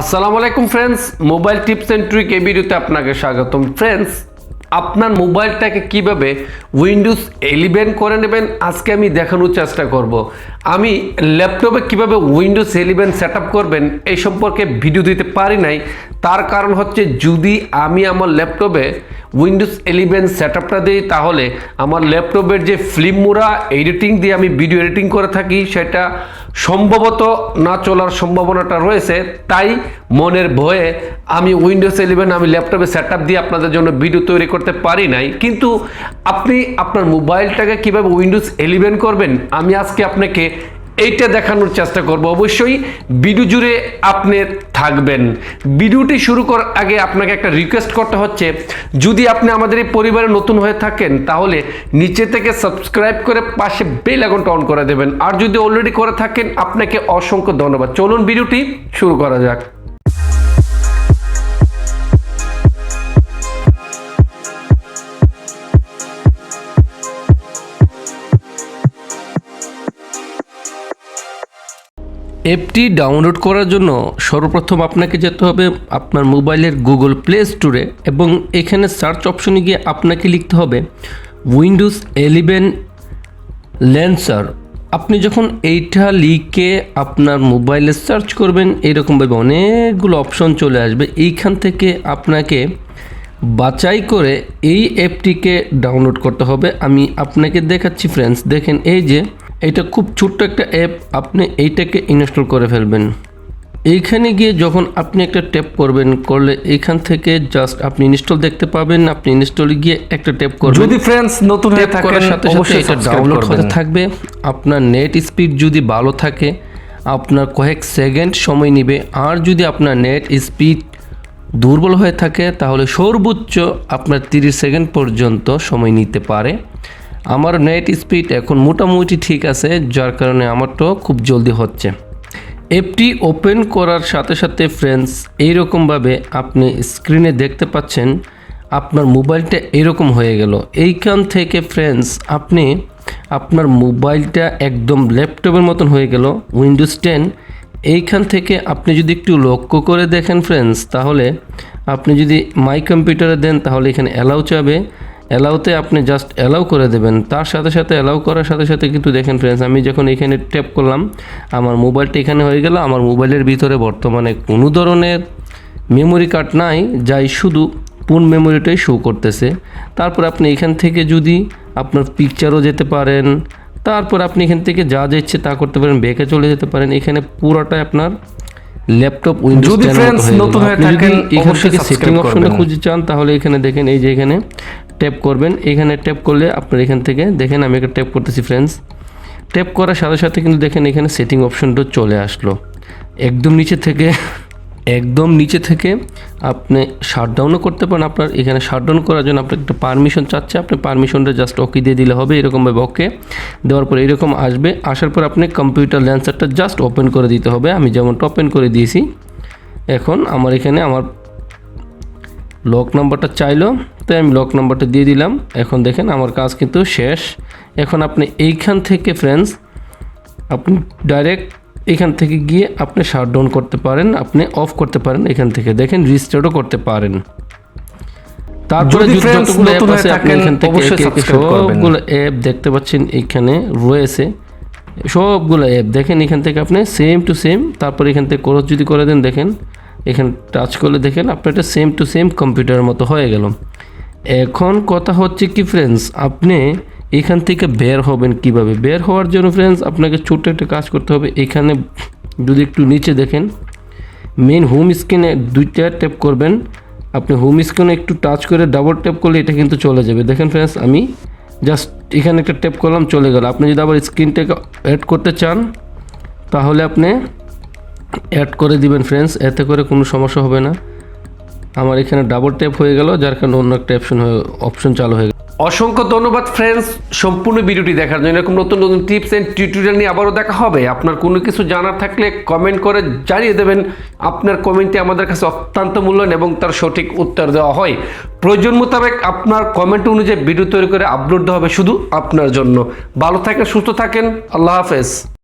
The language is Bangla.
আসসালামু আলাইকুম friends mobile tips and trick এই ভিডিওতে আপনাকে স্বাগতম। ফ্রেন্ডস আপনার মোবাইলটাকে কীভাবে উইন্ডোজ এলিভেন করে নেবেন? আজকে আমি দেখানোর চেষ্টা করব। আমি ল্যাপটপে কীভাবে উইন্ডোজ এলিভেন সেটআপ করবেন এই সম্পর্কে ভিডিও দিতে পারি নাই। তার কারণ হচ্ছে, যদি আমি আমার ল্যাপটপে উইন্ডোজ এলিভেন সেট আপটা দিই, তাহলে আমার ল্যাপটপের যে ফিল্মমুরা এডিটিং দিয়ে আমি ভিডিও এডিটিং করে থাকি, সেটা সম্ভবত না চলার সম্ভাবনাটা রয়েছে, তাই মনের ভয়ে আমি উইন্ডোজ ইলেভেন আমি ল্যাপটপে সেট দিয়ে আপনাদের জন্য ভিডিও তৈরি করতে পারি নাই। কিন্তু আপনি আপনার মোবাইলটাকে কীভাবে উইন্ডোজ ইলেভেন করবেন? আমি আজকে আপনাকে এইটা দেখানোর চেষ্টা করব। অবশ্যই ভিডিও জুড়ে আপনি থাকবেন। ভিডিওটি শুরু করার আগে আপনাকে একটা রিকোয়েস্ট করতে হচ্ছে, যদি আপনি আমাদের এই পরিবারে নতুন হয়ে থাকেন, তাহলে নিচে থেকে সাবস্ক্রাইব করে পাশে বেল আইকনটা অন করে দেবেন। আর যদি অলরেডি করে থাকেন, আপনাকে অসংখ্য ধন্যবাদ। চলুন ভিডিওটি শুরু করা যাক। অ্যাপটি ডাউনলোড করার জন্য সর্বপ্রথম আপনাকে যেতে হবে আপনার মোবাইলের গুগল প্লে স্টোরে এবং এখানে সার্চ অপশনে গিয়ে আপনাকে লিখতে হবে উইন্ডোজ এলিভেন ল্যান্সার। আপনি যখন এইটা লিখে আপনার মোবাইলে সার্চ করবেন, এরকমভাবে অনেকগুলো অপশন চলে আসবে। এইখান থেকে আপনাকে বাছাই করে এই অ্যাপটিকে ডাউনলোড করতে হবে। আমি আপনাকে দেখাচ্ছি ফ্রেন্ডস দেখেন এই যে এটা খুব ছোট্ট একটা অ্যাপ আপনি এইটাকে ইনস্টল করে ফেলবেন। এইখানে গিয়ে যখন আপনি একটা ট্যাপ করবেন করলে এইখান থেকে জাস্ট আপনি ইনস্টল দেখতে পাবেন আপনি ইনস্টলে গিয়ে একটা ট্যাপ করবেন। যদি ফ্রেন্ডস নতুন হয়ে থাকেন সাথে সাথে এটা ডাউনলোড হতে থাকবে। আপনার নেট স্পিড যদি ভালো থাকে আপনার কয়েক সেকেন্ড সময় নেবে। আর যদি আপনার নেট স্পিড দুর্বল হয়ে থাকে তাহলে সর্বোচ্চ আপনার 30 সেকেন্ড পর্যন্ত সময় নিতে পারে। আমার নেট স্পিড এখন মোটামুটি ঠিক আছে, যার কারণে আমারটাও খুব জলদি হচ্ছে। অ্যাপটি ওপেন করার সাথে সাথে ফ্রেন্ডস এইরকমভাবে আপনি স্ক্রিনে দেখতে পাচ্ছেন, আপনার মোবাইলটা এরকম হয়ে গেল। এইখান থেকে ফ্রেন্ডস আপনি আপনার মোবাইলটা একদম ল্যাপটপের মতন হয়ে গেল উইন্ডোজ টেন এইখান থেকে আপনি যদি একটু লক্ষ্য করে দেখেন ফ্রেন্ডস তাহলে আপনি যদি মাই কম্পিউটারে দেন, তাহলে এখানে অ্যালাউ চাবে। অ্যালাউতে আপনি জাস্ট অ্যালাউ করে দেবেন। তার সাথে সাথে অ্যালাউ করার সাথে সাথে কিন্তু দেখেন ফ্রেন্ডস আমি যখন এখানে ট্যাপ করলাম আমার মোবাইলটা এখানে হয়ে গেল আমার মোবাইলের ভিতরে বর্তমানে কোনো ধরনের মেমোরি কার্ড নাই যাই শুধু পুন মেমোরিটাই শো করতেছে। তারপর আপনি এখান থেকে যদি আপনার পিকচারও যেতে পারেন তারপর আপনি এখান থেকে যা যা ইচ্ছে তা করতে পারেন ব্যাকে চলে যেতে পারেন। এখানে পুরোটাই আপনার ল্যাপটপ উইন্ডোজ যদি এখান থেকে সেটিং অপশনে খুঁজে চান তাহলে এখানে দেখেন এই যে এখানে ট্যাপ করবেন। এখানে ট্যাপ করলে আপনার এখান থেকে দেখেন আমি একটা ট্যাপ করতেছি ফ্রেন্ডস ট্যাপ করার সাথে সাথে কিন্তু দেখেন এখানে সেটিং অপশনটা চলে আসলো। একদম নিচে থেকে, একদম নিচে থেকে আপনি শাটডাউনও করতে পারেন আপনার। এখানে শাটডাউন করার জন্য আপনার একটা পারমিশন চাচ্ছে। আপনি পারমিশনটা জাস্ট ওকে দিয়ে দিলে হবে, এরকমভাবে ওকে দেওয়ার পর এরকম আসবে। আসার পর আপনি কম্পিউটার ল্যান্সারটা জাস্ট ওপেন করে দিতে হবে। আমি যেমনটা ওপেন করে দিয়েছি, এখন আমার এখানে আমার লক নাম্বারটা চাইলো তাই আমি লক নাম্বারটা দিয়ে দিলাম। এখন দেখেন আমার কাজ কিন্তু শেষ। এখন আপনি এইখান থেকে ফ্রেন্ডস আপনি ডাইরেক্ট এখান থেকে গিয়ে আপনি শাটডাউন করতে পারেন আপনি অফ করতে পারেন এখান থেকে। দেখেন রিস্টার্টও করতে পারেন। তারপরে যতগুলো অ্যাপ আছে আপনি এখান থেকে। সবগুলো অ্যাপ দেখতে পাচ্ছেন এখানে রয়েছে। সবগুলো অ্যাপ দেখেন এখান থেকে আপনি সেম টু সেম তারপর এখান থেকে ক্রস যদি করে দেন দেখেন এখানে টাচ করলে দেখেন আপনার এটা সেম টু সেম কম্পিউটারের মতো হয়ে গেল। এখন কথা হচ্ছে কি ফ্রেন্ডস আপনি এখান থেকে বের হবেন কীভাবে? বের হওয়ার জন্য ফ্রেন্ডস আপনাকে ছোট্ট একটা কাজ করতে হবে। এখানে যদি একটু নিচে দেখেন মেন হোম স্ক্রিনে দুইটা ট্যাপ করবেন। আপনি হোম স্ক্রিনে একটু টাচ করে ডাবল ট্যাপ করলে এটা কিন্তু চলে যাবে। দেখেন ফ্রেন্ডস আমি জাস্ট এখানে একটা ট্যাপ করলাম, চলে গেল। আপনি যদি আবার স্ক্রিনটাকে অ্যাড করতে চান, তাহলে আপনি অ্যাড করে দিবেন ফ্রেন্ডস এতে করে কোনো সমস্যা হবে না। আমার এখানে ডাবল ট্যাপ হয়ে গেল, যার কারণে অন্য একটা অপশন হয়ে অপশন চালু হয়ে গেল। অসংখ্য ধন্যবাদ ফ্রেন্ডস সম্পূর্ণ ভিডিওটি দেখার জন্য। এরকম নতুন নতুন টিপস এন্ড টিউটোরিয়াল নিয়ে আবারও দেখা হবে। আপনার কোনো কিছু জানার থাকলে কমেন্ট করে জানিয়ে দেবেন। আপনার কমেন্টে আমাদের কাছে অত্যন্ত মূল্যায়ন এবং তার সঠিক উত্তর দেওয়া হয়। প্রয়োজন মোতাবেক আপনার কমেন্ট অনুযায়ী ভিডিও তৈরি করে আপলোড দেওয়া হবে শুধু আপনার জন্য। ভালো থাকেন, সুস্থ থাকেন, আল্লাহ হাফেজ।